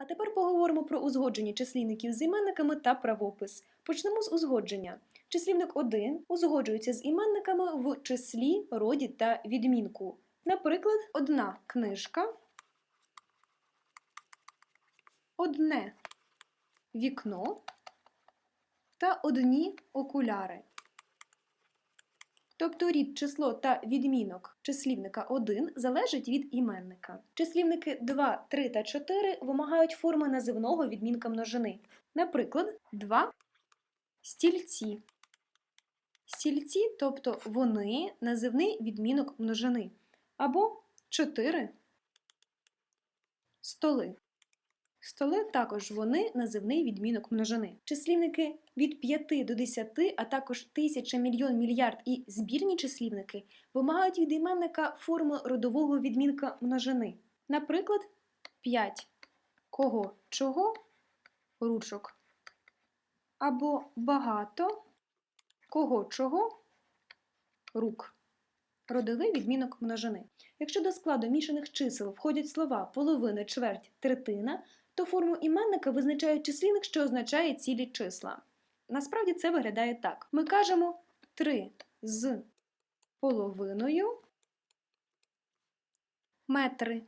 А тепер поговоримо про узгодження числівників з іменниками та правопис. Почнемо з узгодження. Числівник 1 узгоджується з іменниками в числі, роді та відмінку. Наприклад, одна книжка, одне вікно та одні окуляри. Тобто рід, число та відмінок числівника 1 залежить від іменника. Числівники 2, 3 та 4 вимагають форми називного відмінка множини. Наприклад, 2 стільці. Стільці, тобто вони називний відмінок множини. Або 4 столи. Столи також вони називний відмінок множини. Числівники від 5 до 10, а також тисяча, мільйон, мільярд і збірні числівники вимагають від іменника форми родового відмінка множини. Наприклад, 5 кого чого ручок. Або багато кого чого рук. Родовий відмінок множини. Якщо до складу мішаних чисел входять слова половина, чверть, третина, то форму іменника визначає числівник, що означає цілі числа. Насправді це виглядає так: ми кажемо 3 з половиною метри.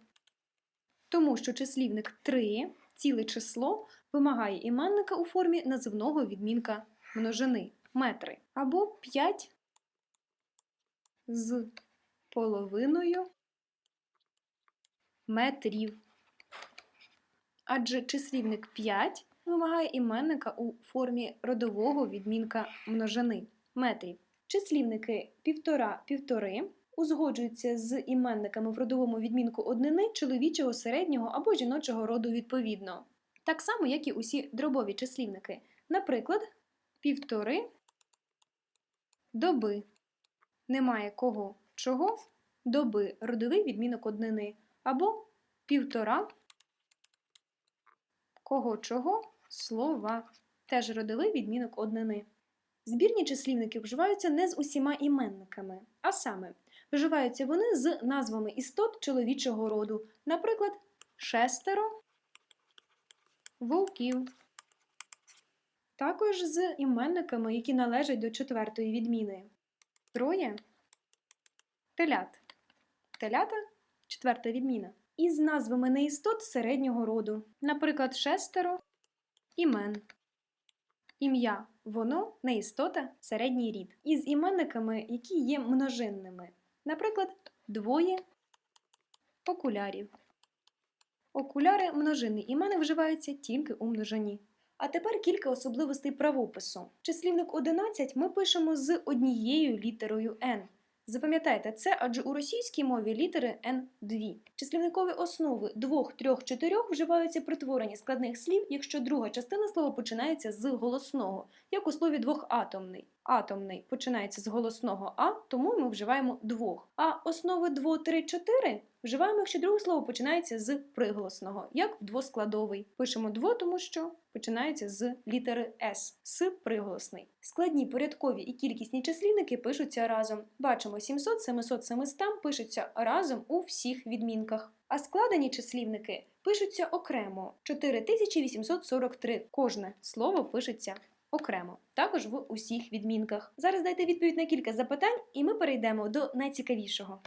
Тому що числівник 3, ціле число, вимагає іменника у формі називного відмінка множини метри. Або 5 з половиною метрів. Адже числівник 5 вимагає іменника у формі родового відмінка множини метрів. Числівники півтора півтори узгоджуються з іменниками в родовому відмінку однини чоловічого, середнього або жіночого роду відповідно. Так само, як і усі дробові числівники. Наприклад, півтори доби. Немає кого чого доби родовий відмінок однини або півтора кого чого слова, теж родовий відмінок однини. Збірні числівники вживаються не з усіма іменниками, а саме вживаються вони з назвами істот чоловічого роду, наприклад, шестеро вовків. Також з іменниками, які належать до четвертої відміни. Троє телят. Телята четверта відміна. Із назвами неістот середнього роду, наприклад, шестеро імен. Ім'я воно неістота середній рід. Із іменниками, які є множинними, наприклад, двоє окулярів. Окуляри множини імени вживаються тільки у множині. А тепер кілька особливостей правопису. Числівник 11 ми пишемо з однією літерою N. Запам'ятайте це, адже у російській мові літери N дві. Числівникові основи двох, трьох, чотирьох вживаються при творенні складних слів, якщо друга частина слова починається з голосного, як у слові двохатомний. Атомний починається з голосного А, тому ми вживаємо двох. А основи дво, три, чотири вживаємо, якщо друге слово починається з приголосного, як в двоскладовий. Пишемо дво, тому що починається з літери С, с приголосний. Складні порядкові і кількісні числівники пишуться разом. Бачимо 700, 700, 700 пишуться разом у всіх відмінках. А складені числівники пишуться окремо 4843. Кожне слово пишеться окремо, також в усіх відмінках. Зараз дайте відповідь на кілька запитань, і ми перейдемо до найцікавішого.